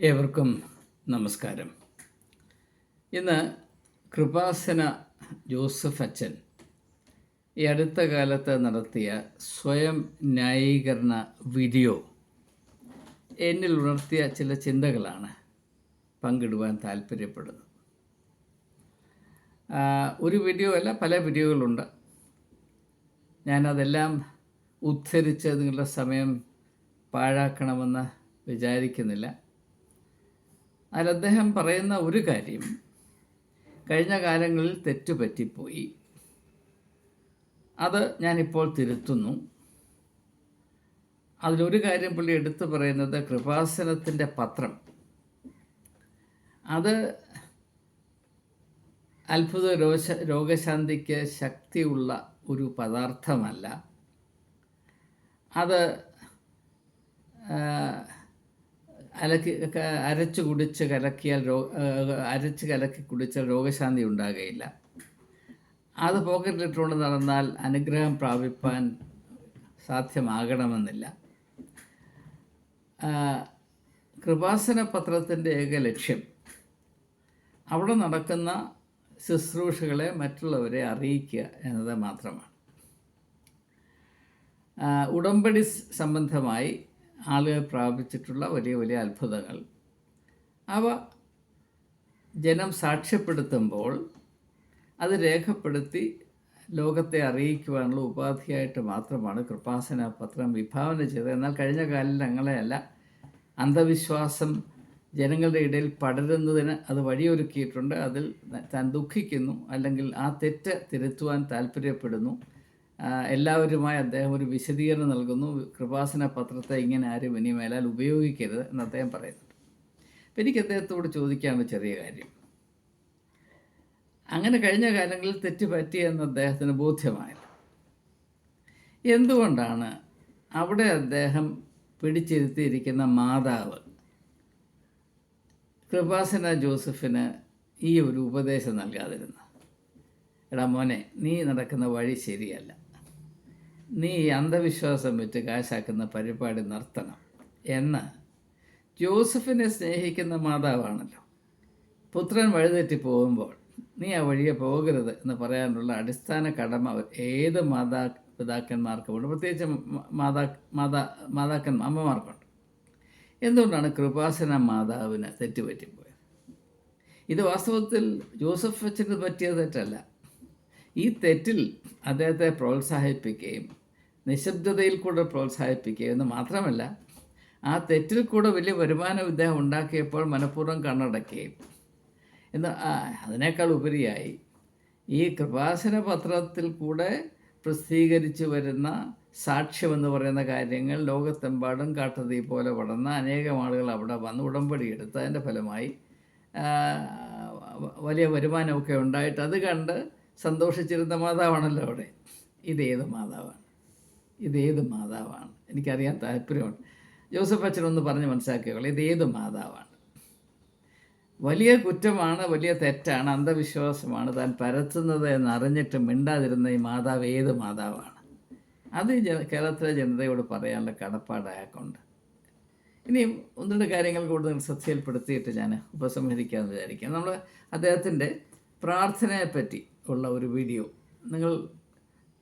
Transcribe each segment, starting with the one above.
ഏവർക്കും നമസ്കാരം. ഇന്ന് കൃപാസന ജോസഫ് അച്ഛൻ ഈ അടുത്ത കാലത്ത് നടത്തിയ സ്വയം ന്യായീകരണ വീഡിയോ എന്നിൽ ഉണർത്തിയ ചില ചിന്തകളാണ് പങ്കിടുവാൻ താല്പര്യപ്പെടുന്നത്. ഒരു വീഡിയോ അല്ല പല വീഡിയോകളുണ്ട്. ഞാനതെല്ലാം ഉദ്ധരിച്ച് നിങ്ങളുടെ സമയം പാഴാക്കണമെന്ന് വിചാരിക്കുന്നില്ല. അതിൽ അദ്ദേഹം പറയുന്ന ഒരു കാര്യം കഴിഞ്ഞ കാലങ്ങളിൽ തെറ്റുപറ്റിപ്പോയി. അത് ഞാനിപ്പോൾ തിരുത്തുന്നു. അതിലൊരു കാര്യം പുള്ളി എടുത്തു പറയുന്നത് കൃപാസനത്തിന്റെ പത്രം. അത് അത്ഭുത രോഗ രോഗശാന്തിക്ക് ശക്തിയുള്ള ഒരു പദാർത്ഥമല്ല. അത് അലക്കി അരച്ചു കുടിച്ച് കലക്കിയാൽ രോ അരച്ച് കലക്കി കുടിച്ചാൽ രോഗശാന്തി ഉണ്ടാകുകയില്ല. അത് പോക്കറ്റിലിട്ടുകൊണ്ട് നടന്നാൽ അനുഗ്രഹം പ്രാപിപ്പാൻ സാധ്യമാകണമെന്നില്ല. കൃപാസന പത്രത്തിന്റെ ഏക ലക്ഷ്യം അവിടെ നടക്കുന്ന ശുശ്രൂഷകളെ മറ്റുള്ളവരെ അറിയിക്കുക എന്നത് മാത്രമാണ്. ഉടമ്പടി സംബന്ധമായി ആളുകൾ പ്രാപിച്ചിട്ടുള്ള വലിയ വലിയ അത്ഭുതങ്ങൾ. അവ ജനം സാക്ഷ്യപ്പെടുത്തുമ്പോൾ അത് രേഖപ്പെടുത്തി ലോകത്തെ അറിയിക്കുവാനുള്ള ഉപാധിയായിട്ട് മാത്രമാണ് കൃപാസന പത്രം വിഭാവന ചെയ്തത്. എന്നാൽ കഴിഞ്ഞ കാലത്ത് അങ്ങനെയല്ല. അന്ധവിശ്വാസം ജനങ്ങളുടെ ഇടയിൽ പടരുന്നതിന് അത് വഴിയൊരുക്കിയിട്ടുണ്ട്. അതിൽ താൻ ദുഃഖിക്കുന്നു. അല്ലെങ്കിൽ ആ തെറ്റ് തിരുത്തുവാൻ താല്പര്യപ്പെടുന്നു. എല്ലാവരുമായി അദ്ദേഹം ഒരു വിശദീകരണം നൽകുന്നു. കൃപാസന പത്രത്തെ ഇങ്ങനെ ആരും ഇനി മേലാൽ ഉപയോഗിക്കരുത് എന്ന് അദ്ദേഹം പറയുന്നുണ്ട്. അപ്പം എനിക്ക് അദ്ദേഹത്തോട് ചോദിക്കാനുള്ള ചെറിയ കാര്യം. അങ്ങനെ കഴിഞ്ഞ കാലങ്ങളിൽ തെറ്റ് പറ്റിയെന്ന് അദ്ദേഹത്തിന് ബോധ്യമായില്ല. എന്തുകൊണ്ടാണ് അവിടെ അദ്ദേഹം പിടിച്ചിരുത്തിയിരിക്കുന്ന മാതാവ് കൃപാസന ജോസഫിന് ഈ ഒരു ഉപദേശം നൽകാതിരുന്നത്? എടാ മോനെ നീ നടക്കുന്ന വഴി ശരിയല്ല. നീ അന്ധവിശ്വാസം വെച്ച് കാശാക്കുന്ന പരിപാടി നിർത്തണം. എന്ന് ജോസഫിനെ സ്നേഹിക്കുന്ന മാതാവാണല്ലോ. പുത്രൻ വഴിതെറ്റി പോകുമ്പോൾ നീ ആ വഴിയെ പോകരുത് എന്ന് പറയാനുള്ള അടിസ്ഥാന കടമ ഏത് മാതാ പിതാക്കന്മാർക്കുമുണ്ട് പ്രത്യേകിച്ച് മാതാ മാതാ മാതാക്കൻ അമ്മമാർക്കുണ്ട്. എന്തുകൊണ്ടാണ് കൃപാസന മാതാവിന് തെറ്റുപറ്റിപ്പോയത്? ഇത് വാസ്തവത്തിൽ ജോസഫ് അച്ഛന് പറ്റിയ തെറ്റല്ല. ഈ തെറ്റിൽ അദ്ദേഹത്തെ പ്രോത്സാഹിപ്പിക്കുകയും നിശബ്ദതയിൽ കൂടെ പ്രോത്സാഹിപ്പിക്കുക എന്ന് മാത്രമല്ല ആ തെറ്റിൽ കൂടെ വലിയ വരുമാനം ഇദ്ദേഹം ഉണ്ടാക്കിയപ്പോൾ മനഃപൂർവം കണ്ണടക്കുകയും. എന്ന് അതിനേക്കാൾ ഉപരിയായി ഈ കൃപാസന പത്രത്തിൽ കൂടെ പ്രസിദ്ധീകരിച്ചു വരുന്ന സാക്ഷ്യമെന്ന് പറയുന്ന കാര്യങ്ങൾ ലോകത്തെമ്പാടും കാട്ടുതീ പോലെ പടർന്ന അനേകം ആളുകൾ അവിടെ വന്ന് ഉടമ്പടി എടുത്ത് അതിന്റെ ഫലമായി വലിയ വരുമാനമൊക്കെ ഉണ്ടായിട്ട് അത് കണ്ട് സന്തോഷിച്ചിരുന്ന മാതാവാണല്ലോ അവിടെ. ഇതേത് മാതാവാണ്? ഇതേത് മാതാവാണ്? എനിക്കറിയാൻ താല്പര്യമുണ്ട്. ജോസഫ് അച്ഛനൊന്ന് പറഞ്ഞ് മനസ്സിലാക്കിയോളൂ ഇതേത് മാതാവാണ്? വലിയ കുറ്റമാണ് വലിയ തെറ്റാണ് അന്ധവിശ്വാസമാണ് താൻ പരത്തുന്നത് എന്നറിഞ്ഞിട്ട് മിണ്ടാതിരുന്ന ഈ മാതാവ് ഏത് മാതാവാണ്? അത് കേരളത്തിലെ ജനതയോട് പറയാനുള്ള കടപ്പാട് അയാൾക്കുണ്ട്. ഇനിയും ഒന്ന് രണ്ട് കാര്യങ്ങൾ കൂടുതൽ ശ്രദ്ധയിൽപ്പെടുത്തിയിട്ട് ഞാൻ ഉപസംഹരിക്കാമെന്ന് വിചാരിക്കാം നമ്മൾ അദ്ദേഹത്തിന്റെ പ്രാർത്ഥനയെപ്പറ്റി ഉള്ള ഒരു വീഡിയോ. നിങ്ങൾ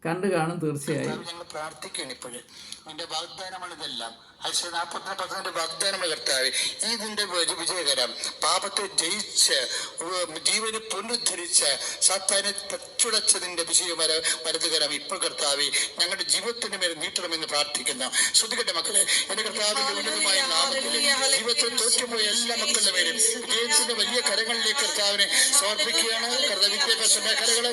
കണ്ടു കാണും തീർച്ചയായും. ഞങ്ങൾ പ്രാർത്ഥിക്കുകയാണ് ഇപ്പോഴും. നിന്റെ വാഗ്ദാനമാണ് ഇതെല്ലാം. വാഗ്ദാനമാണ് കർത്താവ്. വഴി വിജയകരം പാപത്തെ ജയിച്ച് ജീവനെ പുനരുദ്ധരിച്ച് സാത്താനെ തച്ചുടച്ചതിന്റെ വിജയമര വരതുകരം ഇപ്പോൾ കർത്താവ് ഞങ്ങളുടെ ജീവിതത്തിന് മേൽ നീട്ടണമെന്ന് പ്രാർത്ഥിക്കുന്നു. ശ്രുതികട്ടെ മക്കളെ എന്റെ കർത്താവിന്റെ ഉന്നതമായ നാമത്തിൽ ജീവിതത്തിൽ തോറ്റുപോയ എല്ലാ മക്കളുടെ പേരും വിജയത്തിന്റെ വലിയ കരങ്ങളിലേക്ക് കർത്താവിനെ സമർപ്പിക്കുകയാണ്. വിദ്യാഭ്യാസ മേഖലകൾ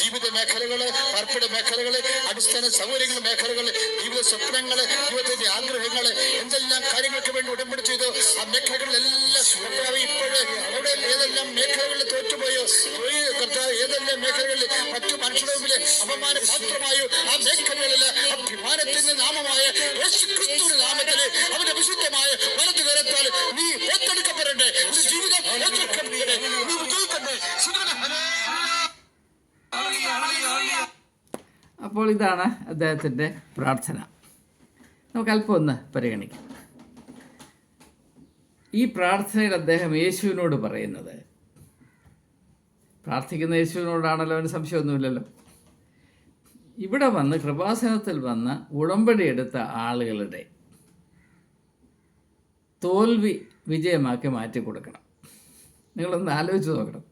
ജീവിത മേഖലകൾ പാർപ്പിട മേഖലകൾ അടിസ്ഥാന സൗകര്യങ്ങൾ മേഖലകൾ ജീവിത സ്വപ്നങ്ങൾ ജീവിതത്തിന്റെ ആഗ്രഹങ്ങൾ എന്തെല്ലാം കാര്യങ്ങൾക്ക് വേണ്ടി ഉടമ്പടി ചെയ്തു ആ മേഖലകളിലെല്ലാം കർത്താവ് ഇപ്പോഴ് അവിടെ ഏതെല്ലാം മേഖലകളിൽ തോറ്റുപോയോ? പോയി കർത്താവ് ഏതെല്ലാം മേഖലകളിൽ മറ്റു മനുഷ്യരുടെ മുമ്പിൽ അപമാന പാത്രമായോ ആ മേഖലകളിൽ അഭിമാനത്തിന്റെ നാമമായ യേശു ക്രിസ്തുവിന്റെ നാമത്തിൽ അവന്റെ വിശുദ്ധമായ വലതു നീ ഏറ്റെടുക്കപ്പെടണ്ടേ ഒരു ജീവിതം ഏറ്റെടുക്കപ്പെടേ നീ വിജയിക്കണ്ടേ അപ്പോൾ ഇതാണ് അദ്ദേഹത്തിന്റെ പ്രാർത്ഥന. നമുക്ക് അല്പം ഒന്ന് പരിഗണിക്കാം. ഈ പ്രാർത്ഥനയിൽ അദ്ദേഹം യേശുവിനോട് പറയുന്നത്. പ്രാർത്ഥിക്കുന്ന യേശുവിനോടാണല്ലോ അവന് സംശയമൊന്നുമില്ലല്ലോ. ഇവിടെ വന്ന് കൃപാസനത്തിൽ വന്ന് ഉടമ്പടി എടുത്ത ആളുകളുടെ തോൽവി വിജയമാക്കി മാറ്റി കൊടുക്കണം. നിങ്ങളൊന്ന് ആലോചിച്ച് നോക്കണം.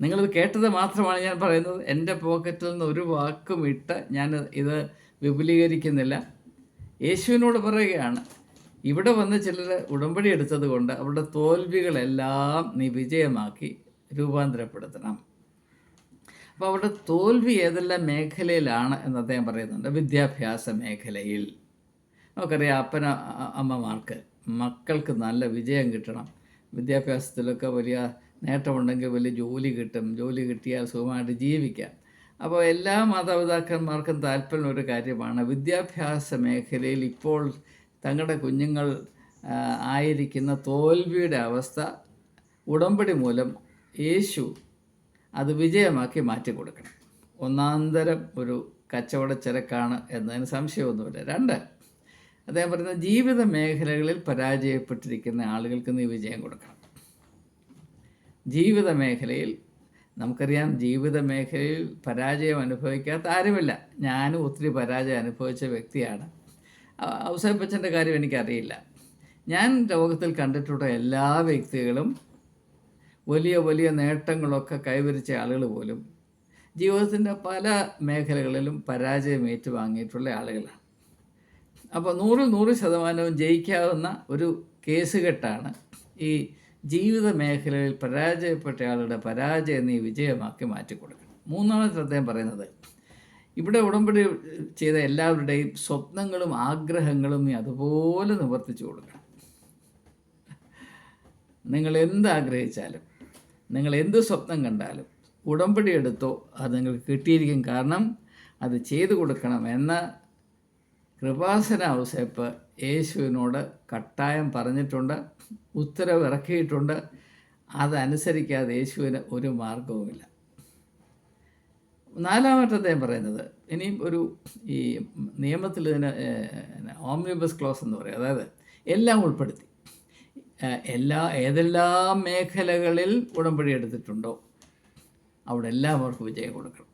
നിങ്ങളിത് കേട്ടത് മാത്രമാണ് ഞാൻ പറയുന്നത്. എന്റെ പോക്കറ്റിൽ നിന്ന് ഒരു വാക്കും ഇട്ട് ഞാൻ ഇത് വിപുലീകരിക്കുന്നില്ല. യേശുവിനോട് പറയുകയാണ് ഇവിടെ വന്ന് ചിലർ ഉടമ്പടി എടുത്തത് കൊണ്ട് അവരുടെ തോൽവികളെല്ലാം നീ വിജയമാക്കി രൂപാന്തരപ്പെടുത്തണം. അപ്പോൾ അവരുടെ തോൽവി ഏതെല്ലാം മേഖലയിലാണ് എന്ന് അദ്ദേഹം പറയുന്നുണ്ട്. വിദ്യാഭ്യാസ മേഖലയിൽ. നമുക്കറിയാം അപ്പന അമ്മമാർക്ക് മക്കൾക്ക് നല്ല വിജയം കിട്ടണം. വിദ്യാഭ്യാസത്തിലൊക്കെ വലിയ നേട്ടമുണ്ടെങ്കിൽ വലിയ ജോലി കിട്ടും. ജോലി കിട്ടിയാൽ സുഖമായിട്ട് ജീവിക്കാം. അപ്പോൾ എല്ലാ മാതാപിതാക്കന്മാർക്കും താല്പര്യം ഒരു കാര്യമാണ്. വിദ്യാഭ്യാസ മേഖലയിൽ ഇപ്പോൾ തങ്ങളുടെ കുഞ്ഞുങ്ങൾ ആയിരിക്കുന്ന തോൽവിയുടെ അവസ്ഥ ഉടമ്പടി മൂലം യേശു അത് വിജയമാക്കി മാറ്റി കൊടുക്കണം. ഒന്നാന്തരം ഒരു കച്ചവട ചരക്കാണ് എന്നതിന് സംശയമൊന്നുമില്ല. രണ്ട് അദ്ദേഹം പറയുന്നത് ജീവിത മേഖലകളിൽ പരാജയപ്പെട്ടിരിക്കുന്ന ആളുകൾക്ക് നീ വിജയം കൊടുക്കണം. ജീവിത മേഖലയിൽ നമുക്കറിയാം ജീവിത മേഖലയിൽ പരാജയം അനുഭവിക്കാത്ത ആരുമില്ല. ഞാനും ഒത്തിരി പരാജയം അനുഭവിച്ച വ്യക്തിയാണ്. ഔസേപ്പച്ചന്റെ കാര്യം എനിക്കറിയില്ല. ഞാൻ ലോകത്തിൽ കണ്ടിട്ടുള്ള എല്ലാ വ്യക്തികളും വലിയ വലിയ നേട്ടങ്ങളൊക്കെ കൈവരിച്ച ആളുകൾ പോലും ജീവിതത്തിന്റെ പല മേഖലകളിലും പരാജയം ഏറ്റുവാങ്ങിയിട്ടുള്ള ആളുകളാണ്. അപ്പോൾ നൂറിൽ നൂറ് ശതമാനവും ജയിക്കാവുന്ന ഒരു കേസുകെട്ടാണ് ഈ ജീവിത മേഖലയിൽ പരാജയപ്പെട്ടയാളുടെ പരാജയം നീ വിജയമാക്കി മാറ്റിക്കൊടുക്കണം. മൂന്നാമത്തെ അദ്ദേഹം പറയുന്നത് ഇവിടെ ഉടമ്പടി ചെയ്ത എല്ലാവരുടെയും സ്വപ്നങ്ങളും ആഗ്രഹങ്ങളും നീ അതുപോലെ നിവർത്തിച്ചു കൊടുക്കണം. നിങ്ങൾ എന്ത് ആഗ്രഹിച്ചാലും നിങ്ങൾ എന്ത് സ്വപ്നം കണ്ടാലും ഉടമ്പടി എടുത്തോ അത് നിങ്ങൾക്ക് കിട്ടിയിരിക്കും. കാരണം അത് ചെയ്തു കൊടുക്കണം എന്ന കൃപാസന ഔസേപ്പ് യേശുവിനോട് കട്ടായം പറഞ്ഞിട്ടുണ്ട് ഉത്തരവ് ഇറക്കിയിട്ടുണ്ട് അതനുസരിക്കാതെ യേശുവിന് ഒരു മാർഗവുമില്ല നാലാമത്തെ അദ്ദേഹം പറയുന്നത് ഇനിയും ഒരു ഈ നിയമത്തിൽ ഇതിന് ഓംനിബസ് ക്ലോസ് എന്ന് പറയും. അതായത് എല്ലാം ഉൾപ്പെടുത്തി. എല്ലാ ഏതെല്ലാം മേഖലകളിൽ ഉടമ്പടി എടുത്തിട്ടുണ്ടോ അവിടെ അവർക്ക് വിജയം കൊടുക്കണം.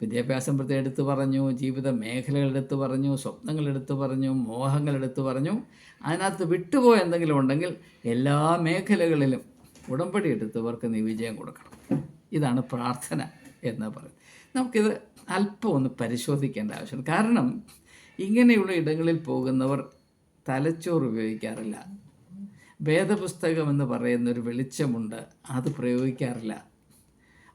വിദ്യാഭ്യാസം പ്രത്യേകം എടുത്തു പറഞ്ഞു ജീവിത മേഖലകൾ എടുത്തു പറഞ്ഞു സ്വപ്നങ്ങൾ എടുത്തു പറഞ്ഞു മോഹങ്ങൾ എടുത്തു പറഞ്ഞു. അതിനകത്ത് വിട്ടുപോയ എന്തെങ്കിലും ഉണ്ടെങ്കിൽ എല്ലാ മേഖലകളിലും ഉടമ്പടി എടുത്തവർക്ക് നീ വിജയം കൊടുക്കണം. ഇതാണ് പ്രാർത്ഥന എന്ന് പറയുന്നത്. നമുക്കിത് അല്പം ഒന്ന് പരിശോധിക്കേണ്ട ആവശ്യമുണ്ട്. കാരണം ഇങ്ങനെയുള്ള ഇടങ്ങളിൽ പോകുന്നവർ തലച്ചോറ് ഉപയോഗിക്കാറില്ല. വേദപുസ്തകം എന്ന് പറയുന്ന ഒരു വെളിച്ചമുണ്ട്. അത് പ്രയോഗിക്കാറില്ല.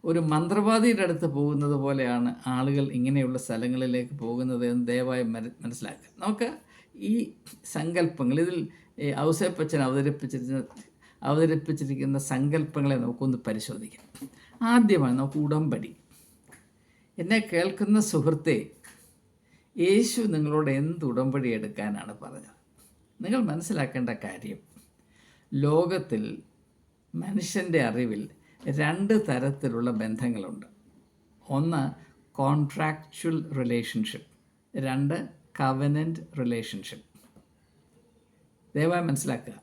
ഒരു മന്ത്രവാദിയുടെ അടുത്ത് പോകുന്നത് പോലെയാണ് ആളുകൾ ഇങ്ങനെയുള്ള സ്ഥലങ്ങളിലേക്ക് പോകുന്നത് എന്ന് ദയവായി മനസ്സിലാക്കുക. നമുക്ക് ഈ സങ്കല്പങ്ങൾ ഇതിൽ ഔസേപ്പച്ചൻ അവതരിപ്പിച്ചിരുന്ന അവതരിപ്പിച്ചിരിക്കുന്ന സങ്കല്പങ്ങളെ നമുക്കൊന്ന് പരിശോധിക്കാം. ആദ്യമായി നമുക്ക് ഉടമ്പടി. എന്നെ കേൾക്കുന്ന സുഹൃത്തെ യേശു നിങ്ങളോട് എന്ത് ഉടമ്പടി എടുക്കാനാണ് പറഞ്ഞത്? നിങ്ങൾ മനസ്സിലാക്കേണ്ട കാര്യം ലോകത്തിൽ മനുഷ്യന്റെ അറിവിൽ രണ്ട് തരത്തിലുള്ള ബന്ധങ്ങളുണ്ട്. ഒന്ന് കോൺട്രാക്ച്വൽ റിലേഷൻഷിപ്പ് രണ്ട് കവനന്റ് റിലേഷൻഷിപ്പ് ദയവായി മനസ്സിലാക്കുക.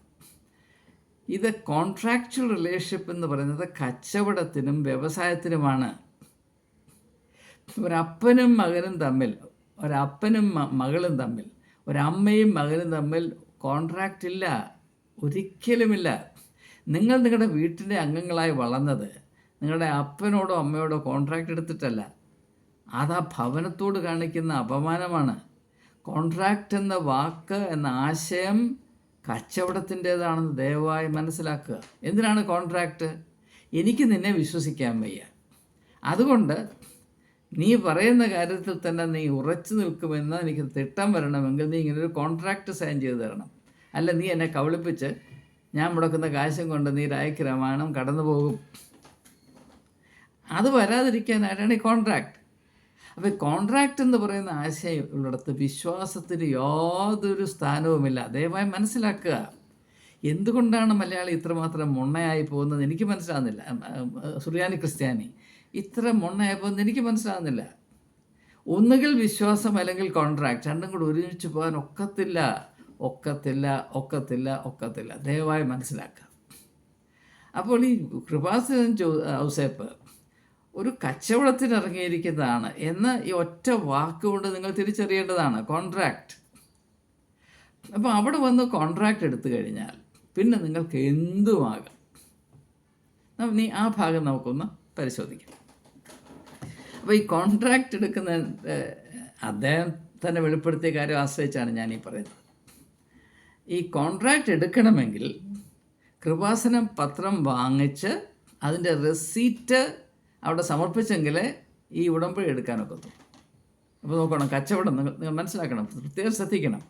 ഇത് കോൺട്രാക്ച്വൽ റിലേഷൻഷിപ്പ് എന്ന് പറയുന്നത് കച്ചവടത്തിനും വ്യവസായത്തിനുമാണ്. ഒരപ്പനും മകനും തമ്മിൽ ഒരപ്പനും മകളും തമ്മിൽ ഒരമ്മയും മകനും തമ്മിൽ കോൺട്രാക്റ്റ് ഇല്ല ഒരിക്കലുമില്ല. നിങ്ങൾ നിങ്ങളുടെ വീട്ടിലെ അംഗങ്ങളായി വളർന്നത് നിങ്ങളുടെ അപ്പനോടോ അമ്മയോടോ കോൺട്രാക്റ്റ് എടുത്തിട്ടല്ല. അത് ആ ഭവനത്തോട് കാണിക്കുന്ന അപമാനമാണ്. കോൺട്രാക്റ്റ് എന്ന വാക്ക് എന്ന ആശയം കച്ചവടത്തിന്റേതാണെന്ന് ദയവായി മനസ്സിലാക്കുക. എന്തിനാണ് കോൺട്രാക്റ്റ് എനിക്ക് നിന്നെ വിശ്വസിക്കാൻ വയ്യ. അതുകൊണ്ട് നീ പറയുന്ന കാര്യത്തിൽ തന്നെ നീ ഉറച്ചു നിൽക്കുമെന്ന് എനിക്ക് തിട്ടം വരണമെങ്കിൽ നീ ഇങ്ങനൊരു കോൺട്രാക്റ്റ് സൈൻ ചെയ്ത് തരണം. അല്ല നീ എന്നെ കബളിപ്പിച്ച് ഞാൻ മുടക്കുന്ന കാശും കൊണ്ട് നീ രായക്രമാണം കടന്നു പോകും. അത് വരാതിരിക്കാനായിട്ടാണ് ഈ കോൺട്രാക്ട് അപ്പോൾ ഈ കോൺട്രാക്റ്റ് എന്ന് പറയുന്ന ആശയം ഉള്ളിടത്ത് വിശ്വാസത്തിന് യാതൊരു സ്ഥാനവുമില്ല. ദയവായി മനസ്സിലാക്കുക. എന്തുകൊണ്ടാണ് മലയാളി ഇത്രമാത്രം മുണ്ണയായി പോകുന്നത്? എനിക്ക് മനസ്സിലാകുന്നില്ല സുറിയാനി ക്രിസ്ത്യാനി. ഇത്ര മുണ്ണയായി പോകുന്നത് എനിക്ക് മനസ്സിലാകുന്നില്ല ഒന്നുകിൽ വിശ്വാസം അല്ലെങ്കിൽ കോൺട്രാക്ട് രണ്ടും കൂടി ഒരുമിച്ച് പോകാൻ ഒക്കത്തില്ല. ഒക്കത്തില്ല ഒക്കത്തില്ല ഒക്കത്തില്ല. ദയവായി മനസ്സിലാക്കുക. അപ്പോൾ ഈ കൃപാസനൻ ചോ ഔസേപ്പ് ഒരു കച്ചവടത്തിനിറങ്ങിയിരിക്കുന്നതാണ് എന്ന് ഈ ഒറ്റ വാക്കുകൊണ്ട് നിങ്ങൾ തിരിച്ചറിയേണ്ടതാണ്. കോൺട്രാക്റ്റ് അപ്പോൾ അവിടെ വന്ന് കോൺട്രാക്റ്റ് എടുത്തു കഴിഞ്ഞാൽ പിന്നെ നിങ്ങൾക്ക് എന്തുമാകാം? നീ ആ ഭാഗം നമുക്കൊന്ന് പരിശോധിക്കാം. അപ്പോൾ ഈ കോൺട്രാക്റ്റ് എടുക്കുന്ന അദ്ദേഹം തന്നെ വെളിപ്പെടുത്തിയ കാര്യം ആശ്രയിച്ചാണ് ഞാൻ ഈ പറയുന്നത്. ഈ കോൺട്രാക്റ്റ് എടുക്കണമെങ്കിൽ കൃപാസനം പത്രം വാങ്ങിച്ച് അതിന്റെ റെസീറ്റ് അവിടെ സമർപ്പിച്ചെങ്കിലേ ഈ ഉടമ്പടി എടുക്കാനൊക്കത്തു അപ്പോൾ നോക്കണം കച്ചവടം നിങ്ങൾ നിങ്ങൾ മനസ്സിലാക്കണം പ്രത്യേകം ശ്രദ്ധിക്കണം.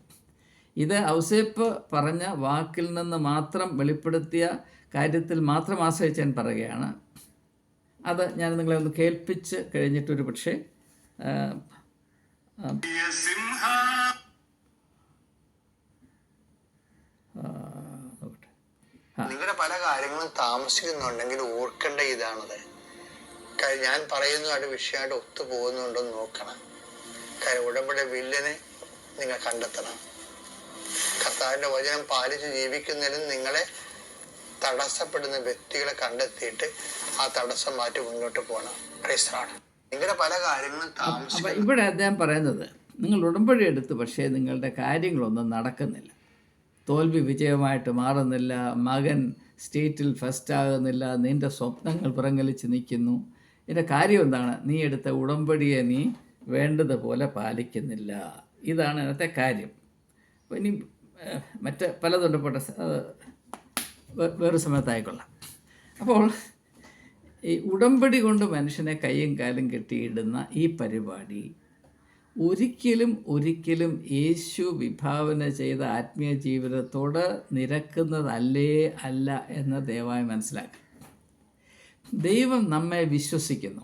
ഇത് ഔസേപ്പ് പറഞ്ഞ വാക്കിൽ നിന്ന് മാത്രം വെളിപ്പെടുത്തിയ കാര്യത്തിൽ മാത്രം ആശ്രയിച്ച് ഞാൻ പറയുകയാണ്. അത് ഞാൻ നിങ്ങളെ ഒന്ന് കേൾപ്പിച്ച് കഴിഞ്ഞിട്ടൊരു പക്ഷേ ആ, ആ, ആ, നോക്കട്ടെ നിങ്ങളുടെ പല കാര്യങ്ങളും താമസിക്കുന്നുണ്ടെങ്കിൽ ഓർക്കേണ്ട ഇതാണത്. ഞാൻ പറയുന്നതായിട്ട് വിഷയമായിട്ട് ഒത്തു പോകുന്നുണ്ടോ എന്ന് നോക്കണം. കാര്യം ഉടമ്പടി വില്ലനെ നിങ്ങൾ കണ്ടെത്തണം. കർത്താവിന്റെ വചനം പാലിച്ച് ജീവിക്കുന്നതിലും നിങ്ങളെ തടസ്സപ്പെടുന്ന വ്യക്തികളെ കണ്ടെത്തിയിട്ട് ആ തടസ്സം മാറ്റി മുന്നോട്ട് പോകണം. ക്രൈസ്തവാണ് നിങ്ങളുടെ പല കാര്യങ്ങളും താമസിക്കും ഇവിടെ അദ്ദേഹം പറയുന്നത് നിങ്ങൾ ഉടമ്പടി എടുത്ത് പക്ഷേ നിങ്ങളുടെ കാര്യങ്ങളൊന്നും നടക്കുന്നില്ല. തോൽവി വിജയമായിട്ട് മാറുന്നില്ല. മകൻ സ്റ്റേറ്റിൽ ഫസ്റ്റ് ആകുന്നില്ല. നിന്റെ സ്വപ്നങ്ങൾ പുറങ്കലിച്ച് നിൽക്കുന്നു. ഇതിന്റെ കാര്യം എന്താണ്? നീ എടുത്ത ഉടമ്പടിയെ നീ വേണ്ടതുപോലെ പാലിക്കുന്നില്ല. ഇതാണ് ഇന്നത്തെ കാര്യം. അപ്പോൾ ഇനി മറ്റ് പലതുണ്ട് പോട്ടെ വേറൊരു സമയത്തായിക്കൊള്ളാം. അപ്പോൾ ഈ ഉടമ്പടി കൊണ്ട് മനുഷ്യനെ കൈയും കാലും കെട്ടിയിടുന്ന ഈ പരിപാടി ഒരിക്കലും ഒരിക്കലും യേശു വിഭാവന ചെയ്ത ആത്മീയ ജീവിതത്തോട് നിരക്കുന്നതല്ലേ അല്ല എന്ന് ദയവായി മനസ്സിലാക്കുക. ദൈവം നമ്മെ വിശ്വസിക്കുന്നു.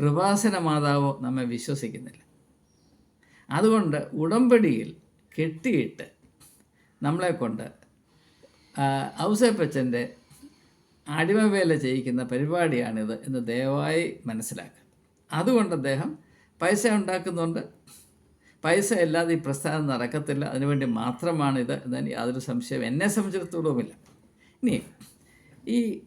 കൃപാസന മാതാവോ നമ്മെ വിശ്വസിക്കുന്നില്ല. അതുകൊണ്ട് ഉടമ്പടിയിൽ കെട്ടിയിട്ട് നമ്മളെ കൊണ്ട് ഔസേപ്പച്ചന്റെ അടിമവേല ചെയ്യിക്കുന്ന പരിപാടിയാണിത് എന്ന് ദയവായി മനസ്സിലാക്കുക. അതുകൊണ്ട് അദ്ദേഹം പൈസ ഉണ്ടാക്കുന്നുണ്ട് പൈസ ഇല്ലാതെ ഈ പ്രസ്ഥാനം നടക്കത്തില്ല. അതിനുവേണ്ടി മാത്രമാണിത് എന്നതിന് യാതൊരു സംശയം എന്നെ സംബന്ധിച്ചിടത്തോളവുമില്ല. ഇനി ഈ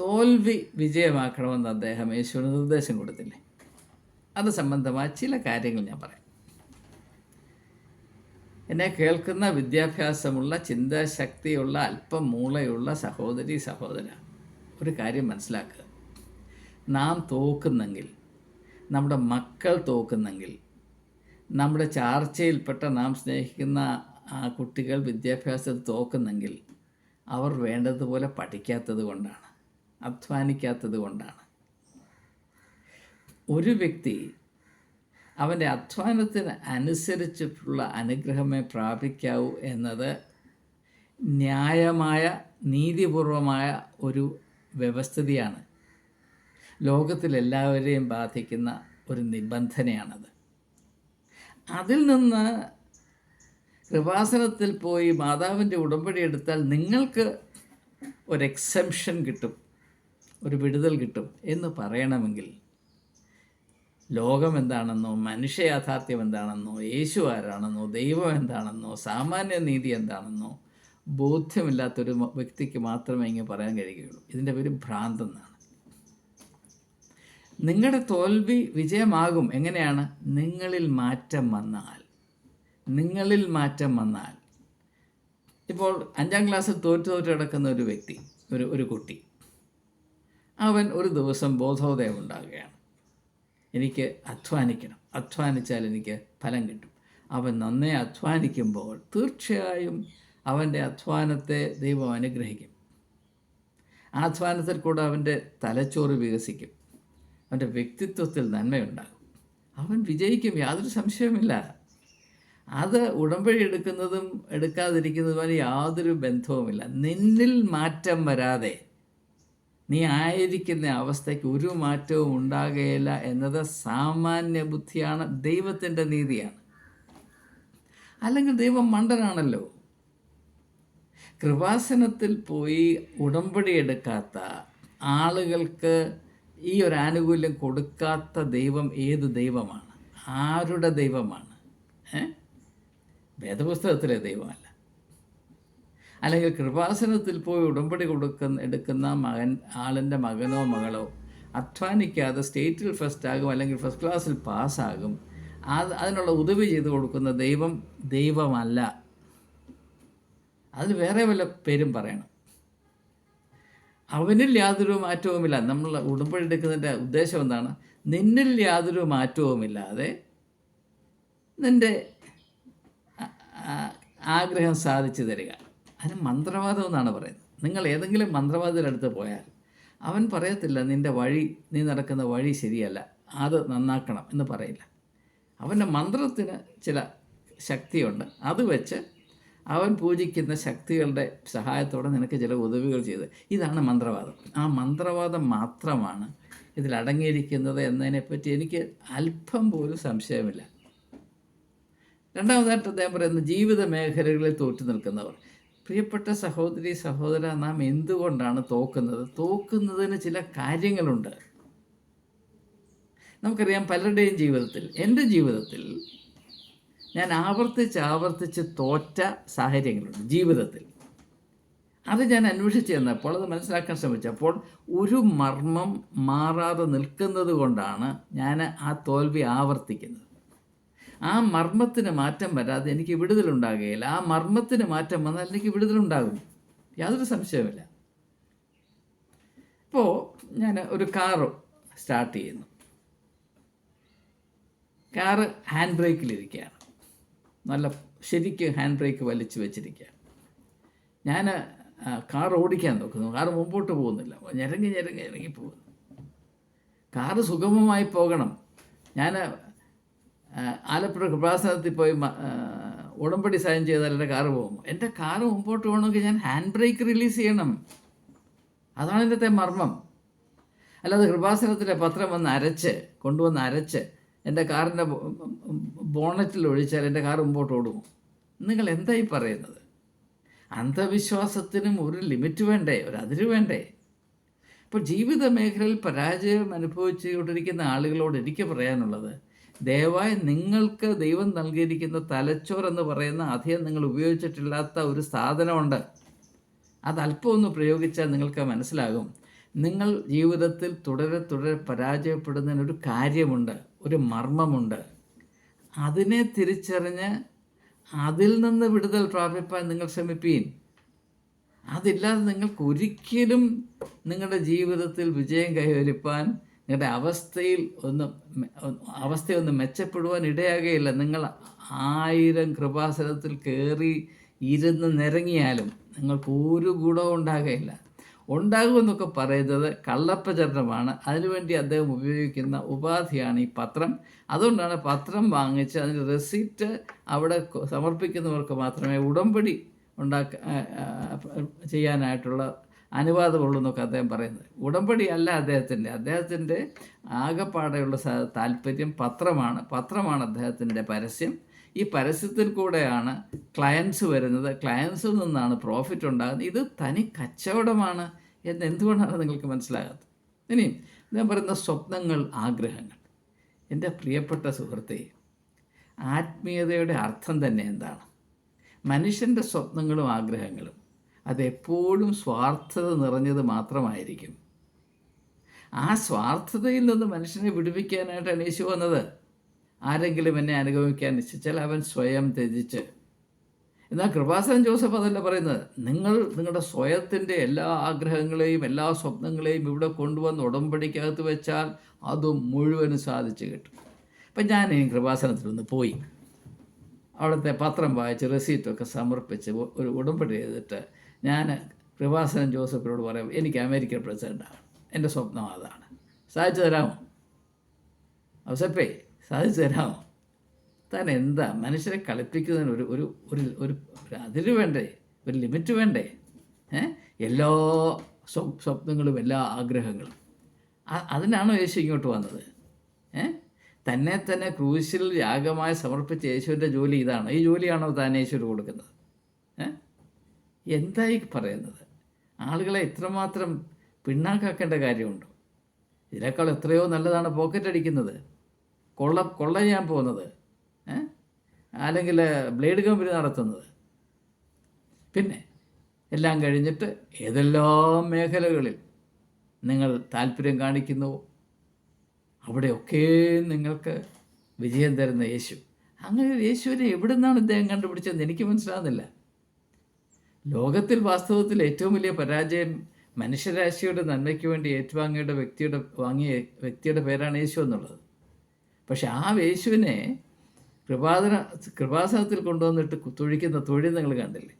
തോൽവി വിജയമാക്കണമെന്ന് അദ്ദേഹം യേശുവിന് നിർദ്ദേശം കൊടുത്തില്ലേ? അത് സംബന്ധമായ ചില കാര്യങ്ങൾ ഞാൻ പറയാം. എന്നെ കേൾക്കുന്ന വിദ്യാഭ്യാസമുള്ള ചിന്താശക്തിയുള്ള അല്പം മൂളയുള്ള സഹോദരി സഹോദര ഒരു കാര്യം മനസ്സിലാക്കുക. നാം തോക്കുന്നെങ്കിൽ നമ്മുടെ മക്കൾ തോക്കുന്നെങ്കിൽ നമ്മുടെ ചാർച്ചയിൽപ്പെട്ട നാം സ്നേഹിക്കുന്ന ആ കുട്ടികൾ വിദ്യാഭ്യാസത്തിൽ തോക്കുന്നെങ്കിൽ അവർ വേണ്ടതുപോലെ പഠിക്കാത്തത് കൊണ്ടാണ് അധ്വാനിക്കാത്തത് കൊണ്ടാണ്. ഒരു വ്യക്തി അവന്റെ അധ്വാനത്തിന് അനുസരിച്ചിട്ടുള്ള അനുഗ്രഹമേ പ്രാപിക്കാവൂ എന്നത് ന്യായമായ നീതിപൂർവമായ ഒരു വ്യവസ്ഥിതിയാണ്. ലോകത്തിലെല്ലാവരെയും ബാധിക്കുന്ന ഒരു നിബന്ധനയാണത്. അതിൽ നിന്ന് കൃപാസനത്തിൽ പോയി മാതാവിന്റെ ഉടമ്പടി എടുത്താൽ നിങ്ങൾക്ക് ഒരു എക്സംഷൻ കിട്ടും ഒരു വിടുതൽ കിട്ടും എന്ന് പറയണമെങ്കിൽ ലോകം എന്താണെന്നോ മനുഷ്യ യാഥാർത്ഥ്യം എന്താണെന്നോ യേശു ആരാണെന്നോ ദൈവം എന്താണെന്നോ സാമാന്യ നീതി എന്താണെന്നോ ബോധ്യമില്ലാത്തൊരു വ്യക്തിക്ക് മാത്രമേ ഇങ്ങനെ പറയാൻ കഴിയുകയുള്ളൂ. ഇതിന്റെ പേര് ഭ്രാന്തെന്നാണ്. നിങ്ങളുടെ തോൽവി വിജയമാകും. എങ്ങനെയാണ്? നിങ്ങളിൽ മാറ്റം വന്നാൽ. നിങ്ങളിൽ മാറ്റം വന്നാൽ. ഇപ്പോൾ അഞ്ചാം ക്ലാസ്സിൽ തോറ്റു തോറ്റു കിടക്കുന്ന ഒരു വ്യക്തി ഒരു ഒരു കുട്ടി. അവൻ ഒരു ദിവസം ബോധോദയം ഉണ്ടാകുകയാണ്. എനിക്ക് അധ്വാനിക്കണം. അധ്വാനിച്ചാൽ എനിക്ക് ഫലം കിട്ടും. അവൻ നന്നേ അധ്വാനിക്കുമ്പോൾ തീർച്ചയായും അവന്റെ അധ്വാനത്തെ ദൈവം അനുഗ്രഹിക്കും. ആ അധ്വാനത്തിൽ കൂടെ അവന്റെ തലച്ചോറ് വികസിക്കും. അവന്റെ വ്യക്തിത്വത്തിൽ നന്മയുണ്ടാകും. അവൻ വിജയിക്കും യാതൊരു സംശയവുമില്ല. അത് ഉടമ്പടി എടുക്കുന്നതും എടുക്കാതിരിക്കുന്നതുമായി യാതൊരു ബന്ധവുമില്ല. നിന്നിൽ മാറ്റം വരാതെ നീ ആയിരിക്കുന്ന അവസ്ഥയ്ക്ക് ഒരു മാറ്റവും ഉണ്ടാകുകയില്ല എന്നത് സാമാന്യ ബുദ്ധിയാണ് ദൈവത്തിന്റെ നീതിയാണ്. അല്ലെങ്കിൽ ദൈവം മണ്ടനാണല്ലോ. കൃപാസനത്തിൽ പോയി ഉടമ്പടി എടുക്കാത്ത ആളുകൾക്ക് ഈ ഒരു ആനുകൂല്യം കൊടുക്കാത്ത ദൈവം ഏത് ദൈവമാണ്? ആരുടെ ദൈവമാണ്? വേദപുസ്തകത്തിലെ ദൈവമല്ല. അല്ലെങ്കിൽ കൃപാസനത്തിൽ പോയി ഉടമ്പടി കൊടുക്കുന്ന എടുക്കുന്ന മകൻ ആളിന്റെ മകനോ മകളോ അധ്വാനിക്കാതെ സ്റ്റേറ്റിൽ ഫസ്റ്റ് ആകും അല്ലെങ്കിൽ ഫസ്റ്റ് ക്ലാസ്സിൽ പാസ്സാകും അത് അതിനുള്ള ഉദവി ചെയ്ത് കൊടുക്കുന്ന ദൈവം ദൈവമല്ല. അതിന് വേറെ വല്ല പേരും പറയണം. അവനിൽ യാതൊരു മാറ്റവുമില്ല. നമ്മൾ ഉടുമ്പോഴെടുക്കുന്നതിന്റെ ഉദ്ദേശം എന്താണ്? നിന്നിൽ യാതൊരു മാറ്റവുമില്ലാതെ നിന്റെ ആഗ്രഹം സാധിച്ചു തരിക. അതിന് മന്ത്രവാദം എന്നാണ് പറയുന്നത്. നിങ്ങൾ ഏതെങ്കിലും മന്ത്രവാദിയുടെ പോയാൽ അവൻ പറയത്തില്ല നിന്റെ വഴി നീ നടക്കുന്ന വഴി ശരിയല്ല. അത് നന്നാക്കണം എന്ന് പറയില്ല. അവന്റെ മന്ത്രത്തിന് ചില ശക്തിയുണ്ട്. അത് വെച്ച് അവൻ പൂജിക്കുന്ന ശക്തികളുടെ സഹായത്തോടെ നിനക്ക് ചില ഉദവികൾ ചെയ്ത്. ഇതാണ് മന്ത്രവാദം. ആ മന്ത്രവാദം മാത്രമാണ് ഇതിൽ അടങ്ങിയിരിക്കുന്നത് എന്നതിനെപ്പറ്റി എനിക്ക് അല്പം പോലും സംശയമില്ല. രണ്ടാമതായിട്ട് അദ്ദേഹം പറയുന്നത് ജീവിത മേഖലകളിൽ തോറ്റു നിൽക്കുന്നവർ. പ്രിയപ്പെട്ട സഹോദരി സഹോദര നാം എന്തുകൊണ്ടാണ് തോക്കുന്നത്? തോക്കുന്നതിന് ചില കാര്യങ്ങളുണ്ട്. നമുക്കറിയാം പലരുടെയും ജീവിതത്തിൽ എന്റെ ജീവിതത്തിൽ ഞാൻ ആവർത്തിച്ച് ആവർത്തിച്ച് തോറ്റ സാഹചര്യങ്ങളുണ്ട് ജീവിതത്തിൽ. അത് ഞാൻ അന്വേഷിച്ച് ചെന്നപ്പോൾ അത് മനസ്സിലാക്കാൻ ശ്രമിച്ചപ്പോൾ ഒരു മർമ്മം മാറാതെ നിൽക്കുന്നത് കൊണ്ടാണ് ഞാൻ ആ തോൽവി ആവർത്തിക്കുന്നത്. ആ മർമ്മത്തിന് മാറ്റം വരാതെ എനിക്ക് വിടുതലുണ്ടാകുകയില്ല ആ മർമ്മത്തിന് മാറ്റം വന്നാൽ എനിക്ക് വിടുതലുണ്ടാകും യാതൊരു സംശയവുമില്ല. ഇപ്പോൾ ഞാൻ ഒരു കാറ് സ്റ്റാർട്ട് ചെയ്യുന്നു. കാറ് ഹാൻഡ് ബ്രേക്കിലിരിക്കുകയാണ്. നല്ല ശരിക്ക് ഹാൻഡ് ബ്രേക്ക് വലിച്ചു വെച്ചിരിക്കുക ഞാൻ കാർ ഓടിക്കാൻ നോക്കുന്നു. കാർ മുമ്പോട്ട് പോകുന്നില്ല. ഞെരങ്ങി ഞെരങ്ങി ഞെരങ്ങി പോകുന്നു. കാറ് സുഗമമായി പോകണം. ഞാൻ ആലപ്പുഴ കൃപാസനത്തിൽ പോയി ഉടമ്പടി സൈൻ ചെയ്താൽ എന്റെ കാറ് പോകും. എന്റെ കാറ് മുമ്പോട്ട് പോകണമെങ്കിൽ ഞാൻ ഹാൻഡ് ബ്രേക്ക് റിലീസ് ചെയ്യണം. അതാണ് ഇന്നത്തെ മർമ്മം. അല്ലാതെ കൃപാസനത്തിലെ പത്രം വന്ന് അരച്ച് കൊണ്ടുവന്ന് അരച്ച് എന്റെ കാറിന്റെ ബോണറ്റിൽ ഒഴിച്ചാൽ എന്റെ കാർ മുമ്പോട്ട് ഓടുമോ? നിങ്ങൾ എന്തായി പറയുന്നത്? അന്ധവിശ്വാസത്തിനും ഒരു ലിമിറ്റ് വേണ്ടേ? ഒരു അതിര് വേണ്ടേ? അപ്പോൾ ജീവിത മേഖലയിൽ പരാജയം അനുഭവിച്ചുകൊണ്ടിരിക്കുന്ന ആളുകളോട് എനിക്ക് പറയാനുള്ളത് ദയവായി നിങ്ങൾക്ക് ദൈവം നൽകിയിരിക്കുന്ന തലച്ചോർ എന്ന് പറയുന്ന അധികം നിങ്ങൾ ഉപയോഗിച്ചിട്ടില്ലാത്ത ഒരു സാധനമുണ്ട്. അത് അല്പം ഒന്ന് പ്രയോഗിച്ചാൽ നിങ്ങൾക്ക് മനസ്സിലാകും. നിങ്ങൾ ജീവിതത്തിൽ തുടരെ തുടരെ പരാജയപ്പെടുന്നതിനൊരു കാര്യമുണ്ട്. ഒരു മർമ്മമുണ്ട്. അതിനെ തിരിച്ചറിഞ്ഞ് അതിൽ നിന്ന് വിടുതൽ പ്രാപിപ്പാൻ നിങ്ങൾ ശ്രമിപ്പീൻ. അതില്ലാതെ നിങ്ങൾക്ക് ഒരിക്കലും നിങ്ങളുടെ ജീവിതത്തിൽ വിജയം കൈവരിപ്പാൻ നിങ്ങളുടെ അവസ്ഥയിൽ ഒന്ന് അവസ്ഥയൊന്ന് മെച്ചപ്പെടുവാൻ ഇടയാകുകയില്ല നിങ്ങൾ ആയിരം കൃപാസനത്തിൽ കയറി ഇരുന്ന് നിരങ്ങിയാലും നിങ്ങൾക്ക് ഒരു ഗുണവും ഉണ്ടാകുകയില്ല ഉണ്ടാകുമെന്നൊക്കെ പറയുന്നത് കള്ളപ്രചരണമാണ്. അതിനുവേണ്ടി അദ്ദേഹം ഉപയോഗിക്കുന്ന ഉപാധിയാണ് ഈ പത്രം. അതുകൊണ്ടാണ് പത്രം വാങ്ങിച്ച് അതിന്റെ റെസിപ്റ്റ് അവിടെ സമർപ്പിക്കുന്നവർക്ക് മാത്രമേ ഉടമ്പടി ഉണ്ടാക്ക ചെയ്യാനായിട്ടുള്ള അനുവാദമുള്ളൂ എന്നൊക്കെ അദ്ദേഹം പറയുന്നത്. ഉടമ്പടി അല്ല അദ്ദേഹത്തിന്റെ. അദ്ദേഹത്തിന്റെ ആകെപ്പാടെയുള്ള താല്പര്യം പത്രമാണ്. പത്രമാണ് അദ്ദേഹത്തിന്റെ പരസ്യം. ഈ പരസ്യത്തിൽ കൂടെയാണ് ക്ലയൻസ് വരുന്നത്. ക്ലയൻസിൽ നിന്നാണ് പ്രോഫിറ്റ് ഉണ്ടാകുന്നത്. ഇത് തനി കച്ചവടമാണ് എന്ന് എന്തുകൊണ്ടാണ് നിങ്ങൾക്ക് മനസ്സിലാകാത്തത്? ഇനിയും ഞാൻ പറയുന്ന സ്വപ്നങ്ങൾ ആഗ്രഹങ്ങൾ. എന്റെ പ്രിയപ്പെട്ട സുഹൃത്തെ ആത്മീയതയുടെ അർത്ഥം തന്നെ എന്താണ്? മനുഷ്യന്റെ സ്വപ്നങ്ങളും ആഗ്രഹങ്ങളും അതെപ്പോഴും സ്വാർത്ഥത നിറഞ്ഞത് മാത്രമായിരിക്കും. ആ സ്വാർത്ഥതയിൽ നിന്ന് മനുഷ്യനെ വിടുവിക്കാനായിട്ടാണ് യേശു വന്നത്. ആരെങ്കിലും എന്നെ അനുഗമിക്കാൻ നിശ്ചിച്ചാൽ അവൻ സ്വയം ത്യജിച്ച്. എന്നാൽ കൃപാസനം ജോസഫ് അതല്ല പറയുന്നത്. നിങ്ങൾ നിങ്ങളുടെ സ്വയത്തിന്റെ എല്ലാ ആഗ്രഹങ്ങളെയും എല്ലാ സ്വപ്നങ്ങളെയും ഇവിടെ കൊണ്ടുവന്ന് ഉടമ്പടിക്കകത്ത് വെച്ചാൽ അതും മുഴുവനും സാധിച്ചു കിട്ടും. അപ്പം ഞാൻ ഈ കൃപാസനത്തിൽ ഒന്ന് പോയി. അവിടുത്തെ പത്രം വായിച്ച് റെസീറ്റൊക്കെ സമർപ്പിച്ച് ഒരു ഉടമ്പടി ചെയ്തിട്ട് ഞാൻ കൃപാസനൻ ജോസഫിനോട് പറയാം എനിക്ക് അമേരിക്കൻ പ്രസിഡന്റാണ് എന്റെ സ്വപ്നം അതാണ്. സാധിച്ചു തരാമോ? ഔസപ്പേ സാധിച്ചു തരാമോ താൻ എന്താ മനുഷ്യരെ കളിപ്പിക്കുന്നതിന് ഒരു ഒരു ഒരു ഒരു അതിര് വേണ്ടേ? ഒരു ലിമിറ്റ് വേണ്ടേ? എല്ലാ സ്വ- സ്വപ്നങ്ങളും എല്ലാ ആഗ്രഹങ്ങളും. അതിനാണോ യേശു ഇങ്ങോട്ട് വന്നത്? തന്നെ തന്നെ ക്രൂശിൽ യാഗമായി സമർപ്പിച്ച യേശുവിന്റെ ജോലി ഇതാണ്. ഈ ജോലിയാണോ താൻ യേശുവിന് കൊടുക്കുന്നത്? എന്തായി പറയുന്നത്? ആളുകളെ ഇത്രമാത്രം പിണ്ണാക്കാക്കേണ്ട കാര്യമുണ്ടോ? ഇതിനേക്കാൾ എത്രയോ നല്ലതാണ് പോക്കറ്റ് അടിക്കുന്നത് കൊള്ള കൊള്ള ചെയ്യാൻ പോകുന്നത് അല്ലെങ്കിൽ ബ്ലേഡ് കമ്പനി നടത്തുന്നത്. പിന്നെ എല്ലാം കഴിഞ്ഞിട്ട് ഏതെല്ലാം മേഖലകളിൽ നിങ്ങൾ താല്പര്യം കാണിക്കുന്നുവോ അവിടെയൊക്കെ നിങ്ങൾക്ക് വിജയം തരുന്ന യേശു. അങ്ങനെ യേശുവിനെ എവിടെ നിന്നാണ് ഇദ്ദേഹം കണ്ടുപിടിച്ചതെന്ന് എനിക്ക് മനസ്സിലാകുന്നില്ല ലോകത്തിൽ വാസ്തവത്തിൽ ഏറ്റവും വലിയ പരാജയം മനുഷ്യരാശിയുടെ നന്മയ്ക്ക് വേണ്ടി ഏറ്റുവാങ്ങിയുടെ വ്യക്തിയുടെ വാങ്ങിയ വ്യക്തിയുടെ പേരാണ് യേശു എന്നുള്ളത്. പക്ഷെ ആ യേശുവിനെ കൃപാതന കൃപാസനത്തിൽ കൊണ്ടുവന്നിട്ട് തൊഴിക്കുന്ന തൊഴിൽ നിങ്ങൾ കണ്ടില്ലേ?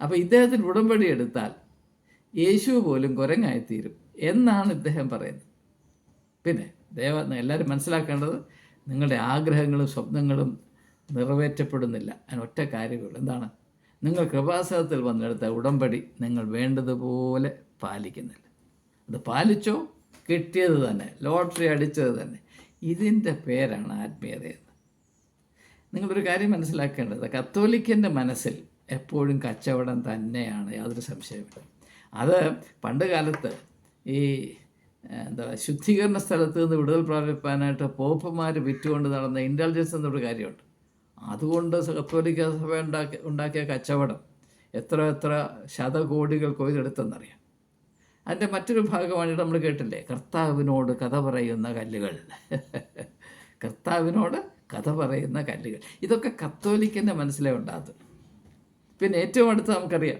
അപ്പോൾ ഇദ്ദേഹത്തിന് ഉടമ്പടി എടുത്താൽ യേശു പോലും കുരങ്ങായിത്തീരും എന്നാണ് ഇദ്ദേഹം പറയുന്നത്. പിന്നെ ദൈവ എല്ലാവരും മനസ്സിലാക്കേണ്ടത് നിങ്ങളുടെ ആഗ്രഹങ്ങളും സ്വപ്നങ്ങളും നിറവേറ്റപ്പെടുന്നില്ല. അതിന് ഒറ്റ കാര്യമുള്ളൂ. എന്താണ്? നിങ്ങൾ കൃപാസനത്തിൽ വന്നെടുത്ത ഉടമ്പടി നിങ്ങൾ വേണ്ടതുപോലെ പാലിക്കുന്നില്ല. അത് പാലിച്ചോ കിട്ടിയത് തന്നെ ലോട്ടറി അടിച്ചത് തന്നെ. ഇതിന്റെ പേരാണ് ആത്മീയത എന്ന് നിങ്ങളൊരു കാര്യം മനസ്സിലാക്കേണ്ടത് കത്തോലിക്കന്റെ മനസ്സിൽ എപ്പോഴും കച്ചവടം തന്നെയാണ് യാതൊരു സംശയമില്ല അത് പണ്ട് കാലത്ത് ഈ എന്താ ശുദ്ധീകരണ സ്ഥലത്ത് നിന്ന് വിടുതൽ പ്രാപിപ്പാനായിട്ട് പോപ്പന്മാർ വിറ്റുകൊണ്ട് നടന്ന ഇന്റലിജൻസ് എന്നൊരു കാര്യമുണ്ട്. അതുകൊണ്ട് കത്തോലിക്ക സഭ ഉണ്ടാക്കി ഉണ്ടാക്കിയ കച്ചവടം എത്ര എത്ര ശതകോടികൾ കൊയ്തെടുത്തെന്നറിയാം അതിന്റെ മറ്റൊരു ഭാഗമാണ് നമ്മൾ കേട്ടില്ലേ? കർത്താവിനോട് കഥ പറയുന്ന കല്ലുകൾ. കർത്താവിനോട് കഥ പറയുന്ന കല്ലുകൾ. ഇതൊക്കെ കത്തോലിക്കന്റെ മനസ്സിലേ ഉണ്ടാകും പിന്നെ ഏറ്റവും അടുത്ത് നമുക്കറിയാം.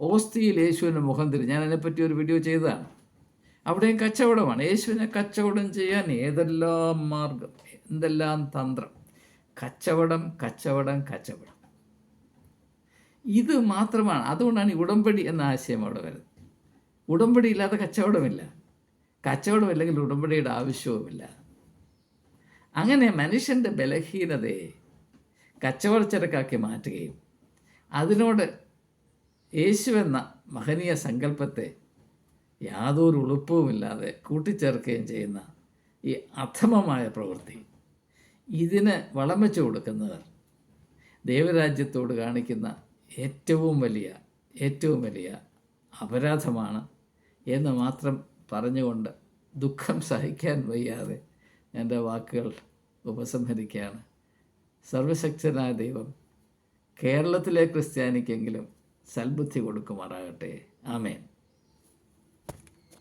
ഓസ്തിയിൽ യേശുവിന്റെ മുഖം തിരി ഞാൻ അതിനെപ്പറ്റി ഒരു വീഡിയോ ചെയ്തതാണ്. അവിടെയും കച്ചവടമാണ്. യേശുവിനെ കച്ചവടം ചെയ്യാൻ ഏതെല്ലാം മാർഗം? എന്തെല്ലാം തന്ത്രം? കച്ചവടം കച്ചവടം കച്ചവടം. ഇത് മാത്രമാണ്. അതുകൊണ്ടാണ് ഈ ഉടമ്പടി എന്ന ആശയം അവിടെ വരുന്നത്. ഉടമ്പടി ഇല്ലാതെ കച്ചവടമില്ല. കച്ചവടമില്ലെങ്കിൽ ഉടമ്പടിയുടെ ആവശ്യവുമില്ല. അങ്ങനെ മനുഷ്യന്റെ ബലഹീനതയെ കച്ചവടച്ചരക്കാക്കി മാറ്റുകയും അതിനോട് യേശു എന്ന മഹനീയ സങ്കല്പത്തെ യാതൊരു ഉളുപ്പവുമില്ലാതെ കൂട്ടിച്ചേർക്കുകയും ചെയ്യുന്ന ഈ അധമമായ പ്രവൃത്തി. ഇതിന് വളം വെച്ച് കൊടുക്കുന്നവർ ദൈവരാജ്യത്തോട് കാണിക്കുന്ന ഏറ്റവും വലിയ ഏറ്റവും വലിയ അപരാധമാണ് എന്ന് മാത്രം പറഞ്ഞുകൊണ്ട് ദുഃഖം സഹിക്കാൻ വയ്യാതെ എന്റെ വാക്കുകൾ ഉപസംഹരിക്കുകയാണ്. സർവശക്തനായ ദൈവം കേരളത്തിലെ ക്രിസ്ത്യാനിക്കെങ്കിലും സൽബുദ്ധി കൊടുക്കുമാറാകട്ടെ. ആമേൻ.